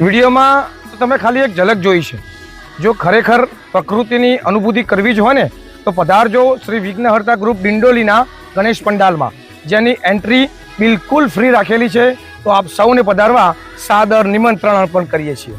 વિડીયોમાં તો તમે ખાલી એક ઝલક જોઈ છે. જો ખરેખર પ્રકૃતિની અનુભૂતિ કરવી જ હોય ને, તો પધારજો શ્રી વિઘ્નહર્તા ગ્રુપ ડિંડોલીના ગણેશ પંડાલમાં, જેની એન્ટ્રી બિલકુલ ફ્રી રાખેલી છે. તો આપ સૌને પધારવા સાદર નિમંત્રણ અર્પણ કરીએ છીએ.